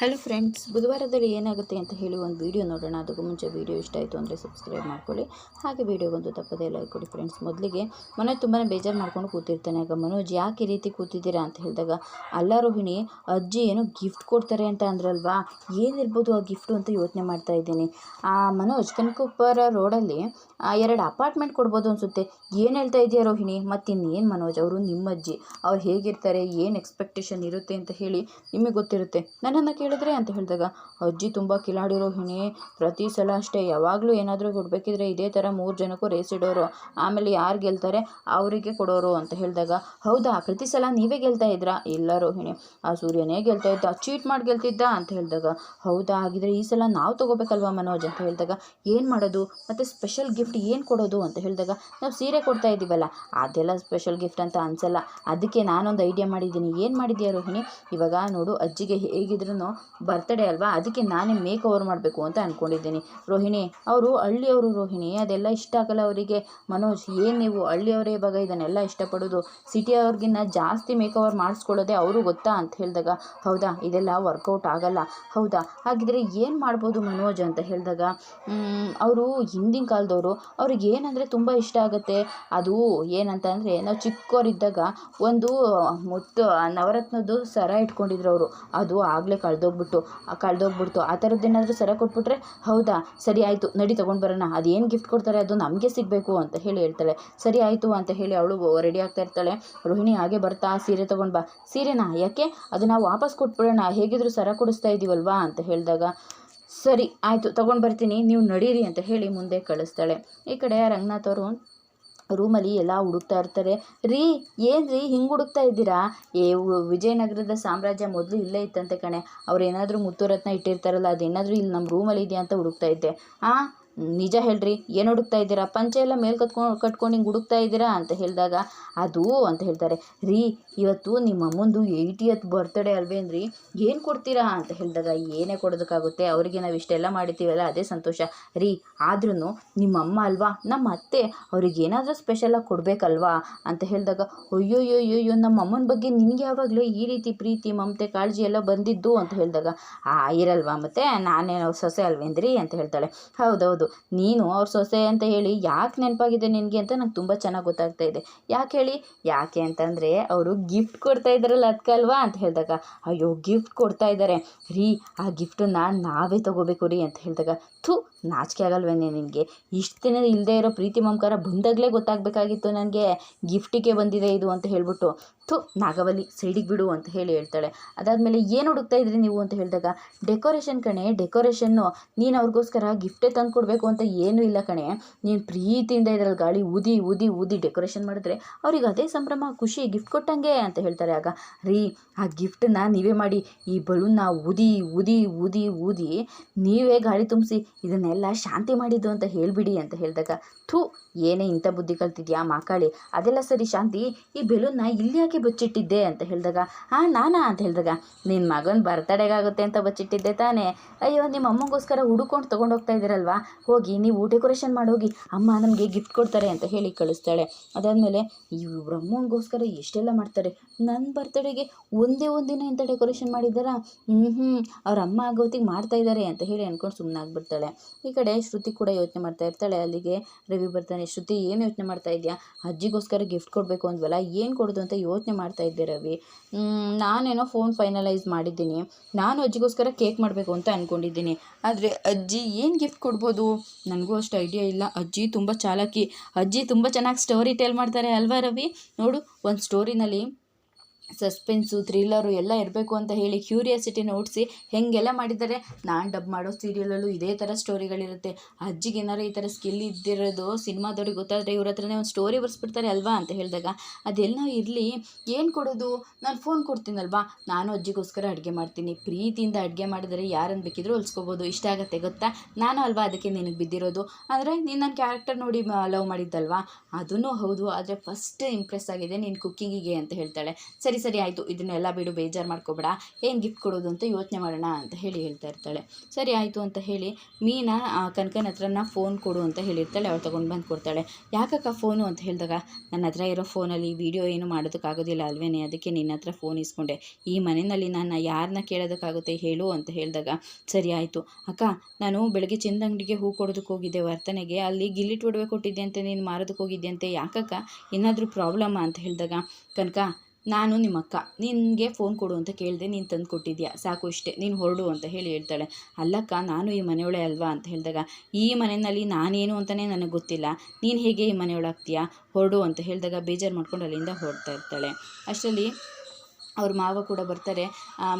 Hello friends ಬುಧವಾರದಲ್ಲಿ ಏನಾಗುತ್ತೆ ಅಂತ ಹೇಳಿ ಒಂದು ವಿಡಿಯೋ ನೋಡೋಣ. ಅದಕ್ಕೂ ಮುಂಚೆ ವಿಡಿಯೋ ಇಷ್ಟ ಆಯಿತು ಅಂದರೆ ಸಬ್ಸ್ಕ್ರೈಬ್ ಮಾಡ್ಕೊಳ್ಳಿ. ಹಾಗೆ ವಿಡಿಯೋಗೊಂದು ತಪ್ಪದೇ ಲೈಕ್ ಕೊಡಿ ಫ್ರೆಂಡ್ಸ್ ಮೊದಲಿಗೆ ಮನೆ ತುಂಬಾ ಬೇಜಾರು ಮಾಡ್ಕೊಂಡು ಕೂತಿರ್ತಾನೆ. ಆಗ ಮನೋಜ್, ಯಾಕೆ ರೀತಿ ಕೂತಿದ್ದೀರಾ? ಅಂತ ಹೇಳಿದಾಗ, ಅಲ್ಲ ರೋಹಿಣಿ, ಅಜ್ಜಿ ಏನೋ ಗಿಫ್ಟ್ ಕೊಡ್ತಾರೆ ಅಂತ ಅಂದ್ರಲ್ವಾ? ಏನಿರ್ಬೋದು ಆ ಗಿಫ್ಟು ಅಂತ ಯೋಚನೆ ಮಾಡ್ತಾ ಇದ್ದೀನಿ. ಆ ಮನೋಜ್ ಕನಕಪುರ ರೋಡಲ್ಲಿ ಎರಡು ಅಪಾರ್ಟ್ಮೆಂಟ್ ಕೊಡ್ಬೋದು ಅನಿಸುತ್ತೆ. ಏನು ಹೇಳ್ತಾ ಇದೆಯಾ ರೋಹಿಣಿ? ಮತ್ತಿನ್ನೇನು ಮನೋಜ್? ಅವರು ನಿಮ್ಮ ಅಜ್ಜಿ ಅವ್ರು ಹೇಗಿರ್ತಾರೆ? ಏನು ಎಕ್ಸ್ಪೆಕ್ಟೇಷನ್ ಇರುತ್ತೆ ಅಂತ ಹೇಳಿ ನಿಮಗೆ ಗೊತ್ತಿರುತ್ತೆ. ನನ್ನನ್ನು ಕೇಳಿದ್ರೆ ಅಂತ ಹೇಳಿದಾಗ, ಅಜ್ಜಿ ತುಂಬ ಕಿಲಾಡಿರೋ ರೋಹಿಣಿ ಪ್ರತಿ ಸಲ ಅಷ್ಟೇ, ಯಾವಾಗಲೂ ಏನಾದರೂ ಕೊಡಬೇಕಿದ್ರೆ ಇದೇ ಥರ ಮೂರು ಜನಕ್ಕೂ ರೇಸ್ ಇಡೋರು, ಆಮೇಲೆ ಯಾರು ಗೆಲ್ತಾರೆ ಅವರಿಗೆ ಕೊಡೋರು ಅಂತ ಹೇಳಿದಾಗ, ಹೌದಾ, ಪ್ರತಿ ಸಲ ನೀವೇ ಗೆಲ್ತಾ ಇದ್ರಾ ಇಲ್ಲ ರೋಹಿಣಿ ಆ ಸೂರ್ಯನೇ ಗೆಲ್ತಾ ಇದ್ದ ಚೀಟ್ ಮಾಡಿ ಗೆಲ್ತಿದ್ದ ಅಂತ ಹೇಳಿದಾಗ, ಹೌದಾ, ಹಾಗಿದ್ರೆ ಈ ಸಲ ನಾವು ತೊಗೋಬೇಕಲ್ವಾ ಮನೋಜ್ ಅಂತ ಹೇಳಿದಾಗ, ಏನು ಮಾಡೋದು? ಮತ್ತು ಸ್ಪೆಷಲ್ ಗಿಫ್ಟ್ ಏನು ಕೊಡೋದು ಅಂತ ಹೇಳಿದಾಗ, ನಾವು ಸೀರೆ ಕೊಡ್ತಾ ಇದ್ದೀವಲ್ಲ, ಅದೆಲ್ಲ ಸ್ಪೆಷಲ್ ಗಿಫ್ಟ್ ಅಂತ ಅನ್ಸಲ್ಲ, ಅದಕ್ಕೆ ನಾನೊಂದು ಐಡಿಯಾ ಮಾಡಿದ್ದೀನಿ, ಏನು ಮಾಡಿದ್ಯಾ ರೋಹಿಣಿ? ಇವಾಗ ನೋಡು, ಅಜ್ಜಿಗೆ ಹೇಗಿದ್ರು ಬರ್ತ್ಡೇ ಅಲ್ವಾ? ಅದಕ್ಕೆ ನಾನೇ ಮೇಕ್ ಓವರ್ ಮಾಡಬೇಕು ಅಂತ ಅಂದ್ಕೊಂಡಿದ್ದೀನಿ ರೋಹಿಣಿ, ಅವರು ಹಳ್ಳಿಯವರು ರೋಹಿಣಿ. ಅದೆಲ್ಲ ಇಷ್ಟ ಆಗಲ್ಲ ಅವರಿಗೆ. ಮನೋಜ್, ಏನು ನೀವು ಹಳ್ಳಿಯವರೇ ಇವಾಗ ಇದನ್ನೆಲ್ಲ ಇಷ್ಟಪಡೋದು. ಸಿಟಿಯವ್ರಿಗಿನ್ನ ಜಾಸ್ತಿ ಮೇಕ್ ಓವರ್ ಮಾಡಿಸ್ಕೊಳ್ಳೋದೇ ಅವರು ಗೊತ್ತಾ ಅಂತ ಹೇಳಿದಾಗ, ಹೌದಾ? ಇದೆಲ್ಲ ವರ್ಕೌಟ್ ಆಗಲ್ಲ. ಹೌದಾ? ಹಾಗಿದ್ರೆ ಏನು ಮಾಡ್ಬೋದು ಮನೋಜ್ ಅಂತ ಹೇಳಿದಾಗ ಅವರು ಹಿಂದಿನ ಕಾಲದವರು. ಅವ್ರಿಗೆ ಏನಂದರೆ ತುಂಬ ಇಷ್ಟ ಆಗುತ್ತೆ. ಅದು ಏನಂತ ಅಂದರೆ, ನಾವು ಚಿಕ್ಕವರಿದ್ದಾಗ ಒಂದು ಮುತ್ತು ನವರತ್ನದ್ದು ಸರ ಇಟ್ಕೊಂಡಿದ್ರು ಅವರು. ಅದು ಆಗಲೇ ಕಳೆದೋಗ್ಬಿಟ್ಟು ಕಳೆದೋಗ್ಬಿಡ್ತು. ಆ ಥರದ್ದು ಏನಾದರೂ ಸರ ಕೊಟ್ಬಿಟ್ರೆ ಹೌದಾ? ಸರಿ ಆಯಿತು, ನಡಿ ತೊಗೊಂಡು ಬರೋಣ. ಅದೇನು ಗಿಫ್ಟ್ ಕೊಡ್ತಾರೆ? ಅದು ನಮಗೆ ಸಿಗಬೇಕು ಅಂತ ಹೇಳಿ ಹೇಳ್ತಾಳೆ. ಸರಿ ಆಯಿತು ಅಂತ ಹೇಳಿ ಅವಳು ರೆಡಿ ಆಗ್ತಾ ಇರ್ತಾಳೆ. ರೋಹಿಣಿ ಹಾಗೆ ಬರ್ತಾ ಸೀರೆ ತೊಗೊಂಡು ಬಾ. ಸೀರೆನಾ? ಯಾಕೆ? ಅದು ನಾವು ವಾಪಸ್ ಕೊಟ್ಬಿಡೋಣ. ಹೇಗಿದ್ರು ಸರ ಕೊಡಿಸ್ತಾ ಇದ್ದೀವಲ್ವಾ ಅಂತ ಹೇಳಿದಾಗ, ಸರಿ, ಆಯಿತು, ತೊಗೊಂಡು ಬರ್ತೀನಿ. ನೀವು ನಡೀರಿ ಅಂತ ಹೇಳಿ ಮುಂದೆ ಕಳಿಸ್ತಾಳೆ. ಈ ಕಡೆ ರಂಗನಾಥ್ ಅವರು ರೂಮಲ್ಲಿ ಎಲ್ಲ ಹುಡುಕ್ತಾ ಇರ್ತಾರೆ. ರೀ, ಏನು ರೀ, ಹಿಂಗೆ ಹುಡುಕ್ತಾ ಇದ್ದೀರಾ? ಏ ವಿಜಯನಗರದ ಸಾಮ್ರಾಜ್ಯ ಮೊದಲು ಇಲ್ಲೇ ಇತ್ತಂತೆ ಕಣೆ. ಅವ್ರು ಏನಾದರೂ ಮುತ್ತುರತ್ನ ಇಟ್ಟಿರ್ತಾರಲ್ಲ, ಅದೇನಾದರೂ ಇಲ್ಲಿ ನಮ್ಮ ರೂಮಲ್ಲಿ ಇದೆಯಾ ಅಂತ ಹುಡುಕ್ತಾ ಇದ್ದೆ. ಆ ನಿಜ ಹೇಳ್ರಿ, ಏನು ಹುಡುಕ್ತಾ ಇದ್ದೀರಾ? ಪಂಚೆ ಎಲ್ಲ ಮೇಲೆ ಕತ್ಕೊಂಡು ಕಟ್ಕೊಂಡು ಹಿಂಗೆ ಹುಡುಕ್ತಾ ಇದ್ದೀರಾ ಅಂತ ಹೇಳಿದಾಗ, ಅದು ಅಂತ ಹೇಳ್ತಾರೆ. ರೀ, ಇವತ್ತು ನಿಮ್ಮ ಅಮ್ಮಂದು ಏಯ್ಟಿಯತ್ ಬರ್ತ್ಡೇ ಅಲ್ವೇನ್ರಿ ಏನು ಕೊಡ್ತೀರಾ? ಅಂತ ಹೇಳಿದಾಗ, ಏನೇ ಕೊಡೋದಕ್ಕಾಗುತ್ತೆ, ಅವರಿಗೆ ನಾವು ಇಷ್ಟೆಲ್ಲ ಮಾಡಿದ್ದೀವಲ್ಲ ಅದೇ ಸಂತೋಷ. ರೀ ಆದ್ರೂ ನಿಮ್ಮ ಅಮ್ಮ ಅಲ್ವಾ? ನಮ್ಮ ಅತ್ತೆ ಅವ್ರಿಗೆ ಏನಾದರೂ ಸ್ಪೆಷಲಾಗಿ ಕೊಡಬೇಕಲ್ವಾ? ಅಂತ ಹೇಳಿದಾಗ ಅಯ್ಯೋಯ್ಯೋಯ್ಯೋ ನಮ್ಮ ಅಮ್ಮನ ಬಗ್ಗೆ ನಿನಗೆ ಯಾವಾಗಲೂ ಈ ರೀತಿ ಪ್ರೀತಿ, ಮಮತೆ, ಕಾಳಜಿ ಎಲ್ಲ ಬಂದಿದ್ದು ಅಂತ ಹೇಳಿದಾಗ, ಆ, ಇರಲ್ವಾ ಮತ್ತೆ? ನಾನೇ ಸೊಸೆ ರೀ ಅಂತ ಹೇಳ್ತಾಳೆ. ಹೌದೌದು ನೀನು ಅವ್ರ ಸೊಸೆ ಅಂತ ಹೇಳಿ ಯಾಕೆ ನೆನಪಾಗಿದೆ ನಿನಗೆ ಅಂತ ನಂಗೆ ತುಂಬ ಚೆನ್ನಾಗಿ ಗೊತ್ತಾಗ್ತಾ ಇದೆ. ಯಾಕೆ ಹೇಳಿ? ಯಾಕೆ ಅಂತಂದರೆ ಅವರು ಗಿಫ್ಟ್ ಕೊಡ್ತಾ ಇದ್ದಾರಲ್ಲ ಅದಕ್ಕಲ್ವಾ ಅಂತ ಹೇಳಿದಾಗ, ಅಯ್ಯೋ ಗಿಫ್ಟ್ ಕೊಡ್ತಾ ಇದ್ದಾರೆ ರೀ, ಆ ಗಿಫ್ಟನ್ನು ನಾವೇ ತಗೋಬೇಕು ರೀ ಅಂತ ಹೇಳಿದಾಗ, ಥೂ, ನಾಚಿಕೆ ಆಗಲ್ವೇನೆ ನಿನಗೆ. ಇಷ್ಟು ದಿನ ಇಲ್ಲದೆ ಇರೋ ಪ್ರೀತಿ ಮಮಕಾರ ಬಂದಾಗಲೇ ಗೊತ್ತಾಗಬೇಕಾಗಿತ್ತು ನನಗೆ. ಗಿಫ್ಟಿಗೆ ಬಂದಿದೆ ಇದು ಅಂತ ಹೇಳ್ಬಿಟ್ಟು, ಥು, ನಾಗವಲ್ಲಿ ಸೈಡಿಗೆ ಬಿಡು ಅಂತ ಹೇಳಿ ಹೇಳ್ತಾಳೆ. ಅದಾದಮೇಲೆ ಏನು ಹುಡುಕ್ತಾ ಇದ್ರಿ ನೀವು ಅಂತ ಹೇಳಿದಾಗ, ಡೆಕೋರೇಷನ್ ಕಣೆ, ಡೆಕೋರೇಷನ್ನು ನೀನು ಅವ್ರಿಗೋಸ್ಕರ ಗಿಫ್ಟೇ ತಂದು ಕೊಡಬೇಕು ಅಂತ ಏನೂ ಇಲ್ಲ ಕಣೆ. ನೀನು ಪ್ರೀತಿಯಿಂದ ಇದರಲ್ಲಿ ಗಾಳಿ ಊದಿ ಊದಿ ಊದಿ ಡೆಕೋರೇಷನ್ ಮಾಡಿದ್ರೆ ಅವ್ರಿಗೆ ಅದೇ ಸಂಭ್ರಮ, ಖುಷಿ ಗಿಫ್ಟ್ ಕೊಟ್ಟಂಗೆ ಅಂತ ಹೇಳ್ತಾರೆ ಆಗ. ರೀ, ಆ ಗಿಫ್ಟನ್ನ ನೀವೇ ಮಾಡಿ, ಈ ಬಲೂನ್ನ ಊದಿ ಊದಿ ಊದಿ ಊದಿ ನೀವೇ ಗಾಳಿ ತುಂಬಿಸಿ ಇದನ್ನೆಲ್ಲ ಶಾಂತಿ ಮಾಡಿದ್ದು ಅಂತ ಹೇಳಿಬಿಡಿ ಅಂತ ಹೇಳಿದಾಗ, ಥೂ, ಏನೇ ಇಂಥ ಬುದ್ಧಿ ಕಲ್ತಿದ್ಯಾ ಮಾಕಾಳಿ? ಅದೆಲ್ಲ ಸರಿ ಶಾಂತಿ, ಈ ಬೆಲೂನ್ನ ಇಲ್ಲಿ ಯಾಕೆ ಬಚ್ಚಿಟ್ಟಿದ್ದೆ ಅಂತ ಹೇಳಿದಾಗ ಹಾಂ ನಾನಾ ಅಂತ ಹೇಳಿದಾಗ ನಿನ್ನ ಮಗನ ಬರ್ತಡೇಗಾಗುತ್ತೆ ಅಂತ ಬಚ್ಚಿಟ್ಟಿದ್ದೆ ತಾನೇ. ಅಯ್ಯೋ, ನಿಮ್ಮ ಅಮ್ಮಗೋಸ್ಕರ ಹುಡುಕೊಂಡು ತೊಗೊಂಡೋಗ್ತಾ ಇದ್ದೀರಲ್ವಾ? ಹೋಗಿ, ನೀವು ಡೆಕೋರೇಷನ್ ಮಾಡಿ ಹೋಗಿ, ಅಮ್ಮ ನಮಗೆ ಗಿಫ್ಟ್ ಕೊಡ್ತಾರೆ ಅಂತ ಹೇಳಿ ಕಳಿಸ್ತಾಳೆ. ಅದಾದಮೇಲೆ ಇವ್ರ ಅಮ್ಮನಿಗೋಸ್ಕರ ಎಷ್ಟೆಲ್ಲ ಮಾಡ್ತಾರೆ. ನನ್ನ ಬರ್ತಡೇಗೆ ಒಂದೇ ಒಂದಿನ ಇಂಥ ಡೆಕೋರೇಷನ್ ಮಾಡಿದ್ದಾರಾ? ಹ್ಞೂ ಹ್ಞೂ ಅವ್ರ ಅಮ್ಮ ಆಗೋತಿಗೆ ಮಾಡ್ತಾ ಇದ್ದಾರೆ ಅಂತ ಹೇಳಿ ಅಂದ್ಕೊಂಡು ಸುಮ್ಮನೆ ಆಗಿಬಿಡ್ತಾಳೆ. ಈ ಕಡೆ ಶ್ರುತಿ ಕೂಡ ಯೋಚನೆ ಮಾಡ್ತಾ ಇರ್ತಾಳೆ. ಅಲ್ಲಿಗೆ ರವಿ ಬರ್ತಾನೆ, ಶ್ರುತಿ, ಏನು ಯೋಚನೆ ಮಾಡ್ತಾ ಇದೆಯಾ? ಅಜ್ಜಿಗೋಸ್ಕರ ಗಿಫ್ಟ್ ಕೊಡಬೇಕು ಅಂದ್ವಲ್ಲ, ಏನು ಕೊಡೋದು ಅಂತ ಯೋಚನೆ ಮಾಡ್ತಾ ಇದ್ದೆ ರವಿ. ನಾನೇನೋ ಫೋನ್ ಫೈನಲೈಸ್ ಮಾಡಿದ್ದೀನಿ. ನಾನು ಅಜ್ಜಿಗೋಸ್ಕರ ಕೇಕ್ ಮಾಡಬೇಕು ಅಂತ ಅಂದ್ಕೊಂಡಿದ್ದೀನಿ ಆದರೆ ಅಜ್ಜಿ ಏನು ಗಿಫ್ಟ್ ಕೊಡ್ಬೋದು? ನನಗೂ ಅಷ್ಟು ಐಡಿಯಾ ಇಲ್ಲ. ಅಜ್ಜಿ ತುಂಬ ಚಾಲಾಕಿ. ಅಜ್ಜಿ ತುಂಬ ಚೆನ್ನಾಗಿ ಸ್ಟೋರಿ ಟೆಲ್ ಮಾಡ್ತಾರೆ ಅಲ್ವಾ ರವಿ? ನೋಡು, ಒಂದು ಸ್ಟೋರಿನಲ್ಲಿ ಸಸ್ಪೆನ್ಸು, ಥ್ರಿಲ್ಲರು ಎಲ್ಲ ಇರಬೇಕು ಅಂತ ಹೇಳಿ ಕ್ಯೂರಿಯಾಸಿಟಿನ ಹುಟ್ಟಿಸಿ ಹೇಗೆಲ್ಲ ಮಾಡಿದ್ದಾರೆ. ನಾನು ಡಬ್ ಮಾಡೋ ಸೀರಿಯಲಲ್ಲೂ ಇದೇ ಥರ ಸ್ಟೋರಿಗಳಿರುತ್ತೆ. ಅಜ್ಜಿಗೆ ಏನಾರು ಈ ಥರ ಸ್ಕಿಲ್ ಇದ್ದಿರೋದು ಸಿನಿಮಾದವ್ರಿಗೆ ಗೊತ್ತಾದರೆ ಇವ್ರ ಹತ್ರನೇ ಒಂದು ಸ್ಟೋರಿ ಬರ್ಸ್ಬಿಡ್ತಾರೆ ಅಲ್ವಾ ಅಂತ ಹೇಳಿದಾಗ. ಅದೆಲ್ಲ ಇರಲಿ, ಏನು ಕೊಡೋದು? ನಾನು ಫೋನ್ ಕೊಡ್ತೀನಲ್ವಾ? ನಾನು ಅಜ್ಜಿಗೋಸ್ಕರ ಅಡುಗೆ ಮಾಡ್ತೀನಿ. ಪ್ರೀತಿಯಿಂದ ಅಡುಗೆ ಮಾಡಿದರೆ ಯಾರನ್ನು ಬೇಕಿದ್ರೂ ಹೊಲ್ಸ್ಕೊಬೋದು. ಇಷ್ಟ ಆಗುತ್ತೆ ಗೊತ್ತಾ? ನಾನು ಅಲ್ವಾ ಅದಕ್ಕೆ ನಿನಗೆ ಬಿದ್ದಿರೋದು? ಅಂದರೆ ನೀನು ನನ್ನ ಕ್ಯಾರೆಕ್ಟರ್ ನೋಡಿ ಲವ್ ಮಾಡಿದ್ದಲ್ವಾ? ಅದೂ ಹೌದು, ಆದರೆ ಫಸ್ಟ್ ಇಂಪ್ರೆಸ್ ಆಗಿದೆ ನೀನು ಕುಕ್ಕಿಂಗಿಗೆ ಅಂತ ಹೇಳ್ತಾಳೆ. ಸರಿ ಸರಿ ಆಯಿತು, ಇದನ್ನೆಲ್ಲ ಬಿಡು, ಬೇಜಾರು ಮಾಡ್ಕೋಬೇಡ, ಏನು ಗಿಫ್ಟ್ ಕೊಡೋದು ಅಂತ ಯೋಚನೆ ಮಾಡೋಣ ಅಂತ ಹೇಳಿ ಹೇಳ್ತಾ ಇರ್ತಾಳೆ. ಸರಿ ಆಯಿತು ಅಂತ ಹೇಳಿ ಮೀನಾ ಕನಕನ ಹತ್ರನ ಫೋನ್ ಕೊಡು ಅಂತ ಹೇಳಿರ್ತಾಳೆ ಅವಳು ತೊಗೊಂಡು ಬಂದು ಕೊಡ್ತಾಳೆ. ಯಾಕಕ್ಕ ಫೋನು ಅಂತ ಹೇಳಿದಾಗ, ನನ್ನ ಹತ್ರ ಇರೋ ಫೋನಲ್ಲಿ ವೀಡಿಯೋ ಏನು ಮಾಡೋದಕ್ಕಾಗೋದಿಲ್ಲ ಅಲ್ವೇ ಅದಕ್ಕೆ ನಿನ್ನ ಹತ್ರ ಫೋನ್ ಇಸ್ಕೊಂಡೆ. ಈ ಮನೆಯಲ್ಲಿ ನಾನು ಯಾರನ್ನ ಕೇಳೋದಕ್ಕಾಗುತ್ತೆ ಹೇಳು ಅಂತ ಹೇಳಿದಾಗ, ಸರಿ ಆಯಿತು. ಅಕ್ಕ, ನಾನು ಬೆಳಗ್ಗೆ ಚಿಂದಂಗಡಿಗೆ ಹೂ ಕೊಡೋದಕ್ಕೆ ಹೋಗಿದ್ದೆ ವರ್ತನೆಗೆ. ಅಲ್ಲಿ ಗಿಲ್ಲಿಟ್ ಒಡವೆ ಕೊಟ್ಟಿದ್ದೆ ಅಂತ, ನೀನು ಮಾರೋದಕ್ಕೆ ಹೋಗಿದ್ದೆ ಅಂತೆ. ಯಾಕಕ್ಕ? ಏನಾದರೂ ಪ್ರಾಬ್ಲಮ್ಮ ಅಂತ ಹೇಳಿದಾಗ, ಕನಕ ನಾನು ನಿಮ್ಮ ಅಕ್ಕ ನಿನಗೆ ಫೋನ್ ಕೊಡು ಅಂತ ಕೇಳಿದೆ ನೀನು ತಂದು ಕೊಟ್ಟಿದ್ಯಾ? ಸಾಕು ಇಷ್ಟೇ, ನೀನು ಹೊರಡು ಅಂತ ಹೇಳಿ ಹೇಳ್ತಾಳೆ. ಅಲ್ಲಕ್ಕ, ನಾನು ಈ ಮನೆಯೊಳೆ ಅಲ್ವಾ ಅಂತ ಹೇಳಿದಾಗ, ಈ ಮನೆಯಲ್ಲಿ ನಾನೇನು ಅಂತಲೇ ನನಗೆ ಗೊತ್ತಿಲ್ಲ. ನೀನು ಹೇಗೆ ಈ ಮನೆಯೊಳಾಗ್ತೀಯಾ? ಹೊರಡು ಅಂತ ಹೇಳಿದಾಗ ಬೇಜಾರು ಮಾಡ್ಕೊಂಡು ಅಲ್ಲಿಂದ ಹೊರಡ್ತಾ ಇರ್ತಾಳೆ. ಅಷ್ಟರಲ್ಲಿ ಅವ್ರ ಮಾವ ಕೂಡ ಬರ್ತಾರೆ.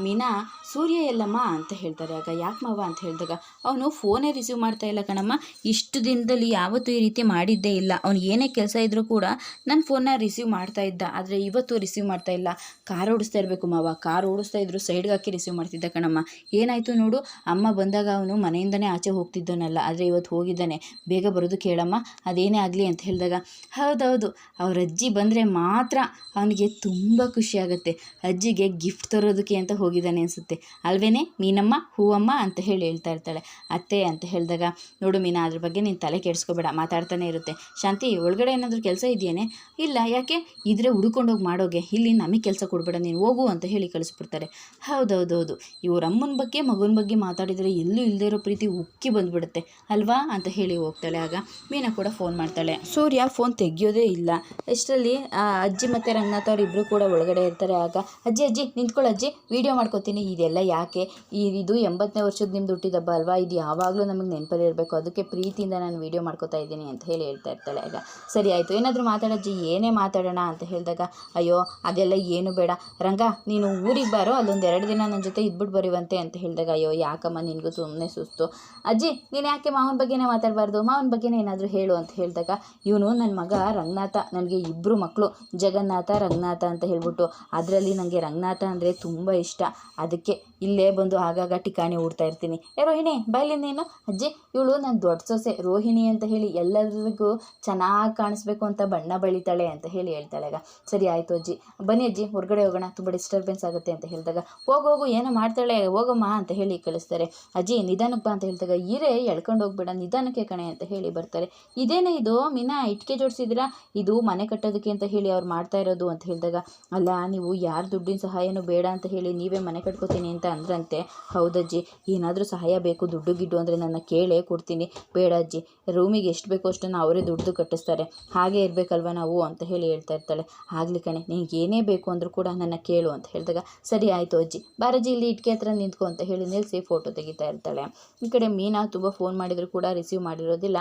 ಮೀನಾ, ಸೂರ್ಯ ಎಲ್ಲಮ್ಮ ಅಂತ ಹೇಳ್ತಾರೆ. ಆಗ ಯಾಕೆ ಮಾವ ಅಂತ ಹೇಳಿದಾಗ, ಅವನು ಫೋನೇ ರಿಸೀವ್ ಮಾಡ್ತಾ ಇಲ್ಲ ಕಣಮ್ಮ. ಇಷ್ಟು ದಿನದಲ್ಲಿ ಯಾವತ್ತೂ ಈ ರೀತಿ ಮಾಡಿದ್ದೇ ಇಲ್ಲ. ಅವನು ಏನೇ ಕೆಲಸ ಇದ್ದರೂ ಕೂಡ ನನ್ನ ಫೋನ್ನ ರಿಸೀವ್ ಮಾಡ್ತಾ ಇದ್ದ. ಆದರೆ ಇವತ್ತು ರಿಸೀವ್ ಮಾಡ್ತಾ ಇಲ್ಲ. ಕಾರ್ ಓಡಿಸ್ತಾ ಇರಬೇಕು ಮಾವ. ಕಾರ್ ಓಡಿಸ್ತಾ ಇದ್ರು ಸೈಡ್ಗೆ ಹಾಕಿ ರಿಸೀವ್ ಮಾಡ್ತಿದ್ದ ಕಣಮ್ಮ. ಏನಾಯಿತು ನೋಡು, ಅಮ್ಮ ಬಂದಾಗ ಅವನು ಮನೆಯಿಂದನೇ ಆಚೆ ಹೋಗ್ತಿದ್ದನಲ್ಲ. ಆದರೆ ಇವತ್ತು ಹೋಗಿದ್ದಾನೆ. ಬೇಗ ಬರೋದು ಕೇಳಮ್ಮ. ಅದೇನೇ ಆಗಲಿ ಅಂತ ಹೇಳಿದಾಗ, ಹೌದೌದು, ಅವ್ರ ಅಜ್ಜಿ ಬಂದರೆ ಮಾತ್ರ ಅವನಿಗೆ ತುಂಬ ಖುಷಿ ಆಗುತ್ತೆ. ಅಜ್ಜಿಗೆ ಗಿಫ್ಟ್ ತರೋದಕ್ಕೆ ಅಂತ ಹೋಗಿದ್ದಾನೆ ಅನಿಸುತ್ತೆ. ಅಲ್ವೇನೆ? ಮೀನಮ್ಮ ಹೂವಮ್ಮ ಅಂತ ಹೇಳಿ ಹೇಳ್ತಾ ಇರ್ತಾಳೆ. ಅತ್ತೆ ಅಂತ ಹೇಳಿದಾಗ, ನೋಡು ಮೀನಾ, ಅದ್ರ ಬಗ್ಗೆ ನೀನು ತಲೆ ಕೆಡಿಸ್ಕೋಬೇಡ, ಮಾತಾಡ್ತಾನೆ ಇರುತ್ತೆ. ಶಾಂತಿ, ಒಳಗಡೆ ಏನಾದರೂ ಕೆಲಸ ಇದೆಯೇನೆ? ಇಲ್ಲ, ಯಾಕೆ? ಇದ್ರೆ ಹುಡ್ಕೊಂಡೋಗಿ ಮಾಡೋಗೆ, ಇಲ್ಲಿ ನಮಗೆ ಕೆಲಸ ಕೊಡಬೇಡ, ನೀನು ಹೋಗು ಅಂತ ಹೇಳಿ ಕಳಿಸ್ಬಿಡ್ತಾರೆ. ಹೌದೌದೌದು. ಇವ್ರ ಅಮ್ಮನ ಬಗ್ಗೆ, ಮಗನ ಬಗ್ಗೆ ಮಾತಾಡಿದರೆ ಎಲ್ಲೂ ಇಲ್ಲದೇ ಇರೋ ಪ್ರೀತಿ ಉಕ್ಕಿ ಬಂದ್ಬಿಡುತ್ತೆ. ಅಲ್ವಾ? ಅಂತ ಹೇಳಿ ಹೋಗ್ತಾಳೆ. ಆಗ ಮೀನಾ ಕೂಡ ಫೋನ್ ಮಾಡ್ತಾಳೆ. ಸೂರ್ಯ ಫೋನ್ ತೆಗಿಯೋದೇ ಇಲ್ಲ. ಎಷ್ಟರಲ್ಲಿ ಅಜ್ಜಿ ಮತ್ತು ರಂಗನಾಥ ಇಬ್ಬರು ಕೂಡ ಒಳಗಡೆ ಇರ್ತಾರೆ. ಆಗ ಅಜ್ಜಿ ಅಜ್ಜಿ, ನಿಂತ್ಕೊಳ್ಳಿ ಅಜ್ಜಿ. ವಿಡಿಯೋ ಮಾಡ್ಕೋತೀನಿ. ಇದೆಲ್ಲ ಯಾಕೆ? ಈ ಇದು ಎಂಬತ್ತನೇ ವರ್ಷದ ನಿಮ್ದು ಹುಟ್ಟಿದಬ್ಬ ಅಲ್ವಾ? ಇದು ಯಾವಾಗಲೂ ನಮಗೆ ನೆನಪಲ್ಲಿ ಇರಬೇಕು. ಅದಕ್ಕೆ ಪ್ರೀತಿಯಿಂದ ನಾನು ವೀಡಿಯೋ ಮಾಡ್ಕೋತಾ ಇದ್ದೀನಿ ಅಂತ ಹೇಳಿ ಹೇಳ್ತಾ ಇರ್ತಾಳೆ ಆಗ. ಸರಿ, ಆಯಿತು. ಏನಾದರೂ ಮಾತಾಡಜ್ಜಿ ಏನೇ ಮಾತಾಡೋಣ ಅಂತ ಹೇಳಿದಾಗ, ಅಯ್ಯೋ, ಅದೆಲ್ಲ ಏನು ಬೇಡ. ರಂಗ, ನೀನು ಊರಿಗೆ ಬಾರೋ, ಅಲ್ಲೊಂದು ಎರಡು ದಿನ ನನ್ನ ಜೊತೆ ಇದ್ಬಿಟ್ಟು ಬರುವಂತೆ ಅಂತ ಹೇಳಿದಾಗ, ಅಯ್ಯೋ, ಯಾಕಮ್ಮ, ನಿನಗೂ ಸುಮ್ಮನೆ ಸುಸ್ತು. ಅಜ್ಜಿ, ನೀನು ಯಾಕೆ ಮಾವನ ಬಗ್ಗೆನೇ ಮಾತಾಡಬಾರ್ದು? ಮಾವನ ಬಗ್ಗೆನೇ ಏನಾದರೂ ಹೇಳು ಅಂತ ಹೇಳಿದಾಗ, ಇವನು ನನ್ನ ಮಗ ರಂಗನಾಥ. ನನಗೆ ಇಬ್ಬರು ಮಕ್ಕಳು ಜಗನ್ನಾಥ, ರಂಗನಾಥ ಅಂತ ಹೇಳ್ಬಿಟ್ಟು, ಅದರಲ್ಲಿ ನನಗೆ ರಂಗನಾಥ ಅಂದರೆ ತುಂಬ ಇಷ್ಟ. ಅದಕ್ಕೆ ಇಲ್ಲೇ ಬಂದು ಆಗಾಗ ಠಿಕಾಣಿ ಹೂಡ್ತಾ ಇರ್ತೀನಿ. ಏ ರೋಹಿಣಿ ಬೈಲಿ ನೀನು. ಅಜ್ಜಿ, ಇವಳು ನನ್ನ ದೊಡ್ಡ ಸೊಸೆ ರೋಹಿಣಿ ಅಂತ ಹೇಳಿ ಎಲ್ಲರಿಗೂ ಚೆನ್ನಾಗಿ ಕಾಣಿಸ್ಬೇಕು ಅಂತ ಬಣ್ಣ ಬಳಿತಾಳೆ ಅಂತ ಹೇಳಿ ಹೇಳ್ತಾಳೆ ಆಗ. ಸರಿ ಆಯಿತು ಅಜ್ಜಿ. ಬನ್ನಿ ಅಜ್ಜಿ, ಹೊರಗಡೆ ಹೋಗೋಣ. ತುಂಬ ಡಿಸ್ಟರ್ಬೆನ್ಸ್ ಆಗುತ್ತೆ ಅಂತ ಹೇಳಿದಾಗ. ಹೋಗು ಹೋಗು, ಏನೋ ಮಾಡ್ತಾಳೆ. ಹೋಗಮ್ಮ ಅಂತ ಹೇಳಿ ಕಳಿಸ್ತಾರೆ. ಅಜ್ಜಿ, ನಿಧಾನಕ್ಕೆ ಅಂತ ಹೇಳಿದಾಗ ಇರೇ ಎಳ್ಕೊಂಡು ಹೋಗ್ಬೇಡ. ನಿಧಾನಕ್ಕೆ ಕಣೆ ಅಂತ ಹೇಳಿ ಬರ್ತಾರೆ. ಇದೇನೇ ಇದು? ಮೀನಾ, ಇಟ್ಕೆ ಜೋಡಿಸಿದ್ರ ಇದು ಮನೆ ಕಟ್ಟೋದಕ್ಕೆ ಅಂತ ಹೇಳಿ ಅವ್ರು ಮಾಡ್ತಾ ಇರೋದು ಅಂತ ಹೇಳಿದಾಗ, ಅಲ್ಲ, ನೀವು ಯಾರು ದುಡ್ಡಿನ ಸಹಾಯನೂ ಬೇಡ ಅಂತ ಹೇಳಿ ನೀವೇ ಮನೆ ಕಟ್ಕೋತೀನಿ ಅಂತ ಅಂದ್ರಂತೆ. ಹೌದಜ್ಜಿ ಏನಾದರೂ ಸಹಾಯ ಬೇಕು, ದುಡ್ಡು ಗಿಡ್ಡು ಅಂದರೆ ನನ್ನ ಕೇಳೇ ಕೊಡ್ತೀನಿ. ಬೇಡ ಅಜ್ಜಿ, ರೂಮಿಗೆ ಎಷ್ಟು ಬೇಕೋ ಅಷ್ಟನ್ನು ಅವರೇ ದುಡ್ಡು ಕಟ್ಟಿಸ್ತಾರೆ. ಹಾಗೆ ಇರಬೇಕಲ್ವ ನಾವು ಅಂತ ಹೇಳಿ ಹೇಳ್ತಾ ಇರ್ತಾಳೆ. ಆಗಲಿ ಕಣೆ, ನಿನಗೆ ಏನೇ ಬೇಕು ಅಂದರೂ ಕೂಡ ನನ್ನ ಕೇಳು ಅಂತ ಹೇಳಿದಾಗ, ಸರಿ ಆಯಿತು ಅಜ್ಜಿ ಬಾರಜ್ಜಿ ಇಲ್ಲಿ ಇಟ್ಕೆ ಹತ್ರ ನಿಂತ್ಕೊ ಅಂತ ಹೇಳಿ ನಿಲ್ಲಿಸಿ ಫೋಟೋ ತೆಗಿತಾ ಇರ್ತಾಳೆ. ಈ ಕಡೆ ಮೀನಾ ತುಂಬ ಫೋನ್ ಮಾಡಿದರೂ ಕೂಡ ರಿಸೀವ್ ಮಾಡಿರೋದಿಲ್ಲ.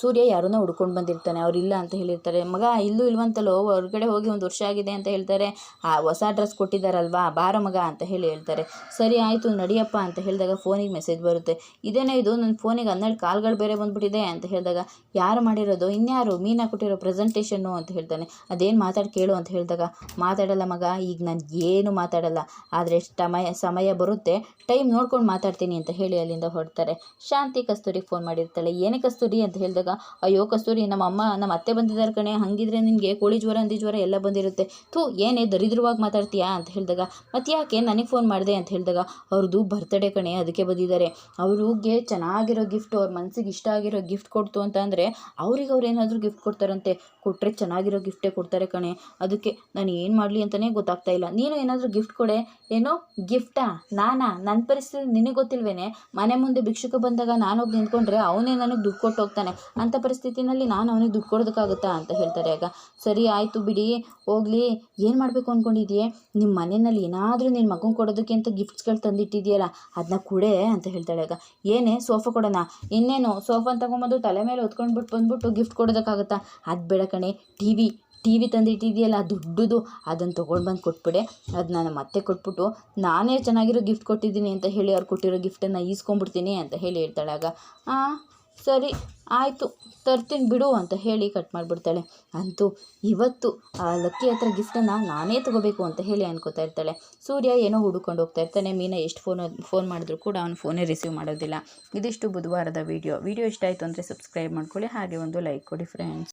ಸೂರ್ಯ ಯಾರನ್ನೋ ಹುಡ್ಕೊಂಡು ಬಂದಿರ್ತಾನೆ, ಅವ್ರು ಇಲ್ಲ ಅಂತ ಹೇಳಿರ್ತಾರೆ. ಮಗ, ಇಲ್ಲೂ ಇಲ್ವಂತಲ್ಲೋ, ಹೊರಗಡೆ ಹೋಗಿ ಒಂದು ವರ್ಷ ಆಗಿದೆ ಅಂತ ಹೇಳ್ತಾರೆ. ಆ, ಹೊಸ ಡ್ರೆಸ್ ಕೊಟ್ಟಿದ್ದಾರಲ್ವಾ ಬಾರ ಮಗ ಅಂತ ಹೇಳಿ ಹೇಳ್ತಾರೆ. ಸರಿ ಆಯಿತು, ನಡಿಯಪ್ಪ ಅಂತ ಹೇಳಿದಾಗ ಫೋನಿಗೆ ಮೆಸೇಜ್ ಬರುತ್ತೆ. ಇದೇನೇ ಇದು ನನ್ನ ಫೋನಿಗೆ ಹನ್ನೆರಡು ಕಾಲ್ಗಳು ಬೇರೆ ಬಂದುಬಿಟ್ಟಿದೆ ಅಂತ ಹೇಳಿದಾಗ, ಯಾರು ಮಾಡಿರೋದು, ಇನ್ಯಾರು, ಮೀನಾ ಕೊಟ್ಟಿರೋ ಪ್ರೆಸೆಂಟೇಷನ್ನು ಅಂತ ಹೇಳ್ತಾನೆ. ಅದೇನು ಮಾತಾಡಿ ಕೇಳು ಅಂತ ಹೇಳಿದಾಗ, ಮಾತಾಡಲ್ಲ ಮಗ, ಈಗ ನಾನು ಏನು ಮಾತಾಡಲ್ಲ, ಆದರೆ ಸಮಯ ಸಮಯ ಬರುತ್ತೆ, ಟೈಮ್ ನೋಡ್ಕೊಂಡು ಮಾತಾಡ್ತೀನಿ ಅಂತ ಹೇಳಿ ಅಲ್ಲಿಂದ ಹೊರಡ್ತಾರೆ. ಶಾಂತಿ ಕಸ್ತೂರಿಗೆ ಫೋನ್ ಮಾಡಿರ್ತಾಳೆ. ಏನೇ ಕಸ್ತೂರಿ ಅಂತ ಹೇಳಿದಾಗ, ಅಯ್ಯೋ ಕಸ್ತೂರಿ, ನಮ್ಮ ಅಮ್ಮ, ನಮ್ಮ ಅತ್ತೆ ಬಂದಿದ್ದಾರೆ ಕಣೆ, ಹಂಗಿದ್ರೆ ನಿನಗೆ ಕೋಳಿ ಜ್ವರ, ಹಂದಿ ಜ್ವರ ಎಲ್ಲ ಬಂದಿರುತ್ತೆ. ಥೂ, ಏನೇ ದರಿದ್ರವಾಗಿ ಮಾತಾಡ್ತೀಯಾ? ಅಂತ ಹೇಳಿದಾಗ, ಮತ್ತೆ ಯಾಕೆ ನನಗೆ ಫೋನ್ ಮಾಡಿದೆ? ಅಂತ ಹೇಳಿದಾಗ, ಅವ್ರದ್ದು ಬರ್ತಡೇ ಕಣೆ, ಅದಕ್ಕೆ ಬಂದಿದ್ದಾರೆ. ಅವ್ರಿಗೆ ಚೆನ್ನಾಗಿರೋ ಗಿಫ್ಟ್ ಅವ್ರ ಮನಸ್ಸಿಗೆ ಇಷ್ಟ ಆಗಿರೋ ಗಿಫ್ಟ್ ಕೊಡ್ತು ಅಂತ ಅಂದರೆ, ಅವ್ರಿಗೆ ಅವ್ರು ಏನಾದರೂ ಗಿಫ್ಟ್ ಕೊಡ್ತಾರಂತೆ. ಕೊಟ್ಟರೆ ಚೆನ್ನಾಗಿರೋ ಗಿಫ್ಟೇ ಕೊಡ್ತಾರೆ ಕಣೆ. ಅದಕ್ಕೆ ನಾನು ಏನು ಮಾಡಲಿ ಅಂತಲೇ ಗೊತ್ತಾಗ್ತಾ ಇಲ್ಲ. ನೀನು ಏನಾದರೂ ಗಿಫ್ಟ್ ಕೊಡೆ? ಏನೋ ಗಿಫ್ಟಾ? ನಾನಾ? ನನ್ನ ಪರಿಸ್ಥಿತಿ ನಿನಗೆ ಗೊತ್ತಿಲ್ವೇನೆ? ಮನೆ ಮುಂದೆ ಭಿಕ್ಷುಕ ಬಂದಾಗ ನಾನೋಗಿ ನಿಂತ್ಕೊಂಡ್ರೆ ಅವನೇ ನನಗೆ ದುಡ್ಡು ಹೋಗ್ತಾನೆ. ಅಂಥ ಪರಿಸ್ಥಿತಿನಲ್ಲಿ ನಾನು ಅವನಿಗೆ ದುಡ್ಡು ಕೊಡೋದಕ್ಕಾಗುತ್ತಾ ಅಂತ ಹೇಳ್ತಾರೆ ಆಗ. ಸರಿ, ಆಯಿತು ಬಿಡಿ, ಹೋಗ್ಲಿ. ಏನು ಮಾಡಬೇಕು ಅಂದ್ಕೊಂಡಿದ್ಯೆ ನಿಮ್ಮ ಮನೆಯಲ್ಲಿ ಏನಾದರೂ ನಿನ್ನ ಮಗು ಕೊಡೋದಕ್ಕೆ ಅಂತ ಗಿಫ್ಟ್ಸ್ಗಳು ತಂದಿಟ್ಟಿದೆಯಲ್ಲ ಅದನ್ನ ಕೊಡೆ ಅಂತ ಹೇಳ್ತಾಳೆ ಆಗ. ಏನೇ, ಸೋಫಾ ಕೊಡೋಣ. ಇನ್ನೇನು, ಸೋಫಾನ ತಗೊಂಬಂದು ತಲೆ ಮೇಲೆ ಹೊತ್ಕೊಂಡ್ಬಿಟ್ಟು ಬಂದ್ಬಿಟ್ಟು ಗಿಫ್ಟ್ ಕೊಡೋದಕ್ಕಾಗುತ್ತಾ? ಅದು ಬೇಡ ಕಣೆ. ಟಿ ವಿ ಟಿ ವಿ ತಂದಿಟ್ಟಿದೆಯಲ್ಲ, ದುಡ್ಡುದು ಅದನ್ನು ತೊಗೊಂಡು ಬಂದು ಕೊಟ್ಬಿಡೆ. ಅದು ನಾನು ಮತ್ತೆ ಕೊಟ್ಬಿಟ್ಟು, ನಾನೇ ಚೆನ್ನಾಗಿರೋ ಗಿಫ್ಟ್ ಕೊಟ್ಟಿದ್ದೀನಿ ಅಂತ ಹೇಳಿ ಅವ್ರು ಕೊಟ್ಟಿರೋ ಗಿಫ್ಟನ್ನು ಈಸ್ಕೊಂಡ್ಬಿಡ್ತೀನಿ ಅಂತ ಹೇಳಿ ಹೇಳ್ತಾಳೆ ಆಗ. ಸರಿ, ಆಯಿತು. ತರ್ತೀನಿ ಬಿಡು ಅಂತ ಹೇಳಿ ಕಟ್ ಮಾಡಿಬಿಡ್ತಾಳೆ. ಅಂತೂ ಇವತ್ತು ಆ ಲಕ್ಕಿ ಹತ್ರ ಗಿಫ್ಟನ್ನು ನಾನೇ ತಗೋಬೇಕು ಅಂತ ಹೇಳಿ ಅನ್ಕೋತಾ ಇರ್ತಾಳೆ. ಸೂರ್ಯ ಏನೋ ಹುಡುಕೊಂಡು ಹೋಗ್ತಾ ಇರ್ತಾನೆ. ಮೀನಾ ಎಷ್ಟು ಫೋನ್ ಫೋನ್ ಮಾಡಿದ್ರು ಕೂಡ ಅವನು ಫೋನೇ ರಿಸೀವ್ ಮಾಡೋದಿಲ್ಲ. ಇದಿಷ್ಟು ಬುಧವಾರದ ವೀಡಿಯೋ ವೀಡಿಯೋ ಇಷ್ಟ ಆಯಿತು ಅಂದರೆ ಸಬ್ಸ್ಕ್ರೈಬ್ ಮಾಡ್ಕೊಳ್ಳಿ. ಹಾಗೆ ಒಂದು ಲೈಕ್ ಕೊಡಿ ಫ್ರೆಂಡ್ಸ್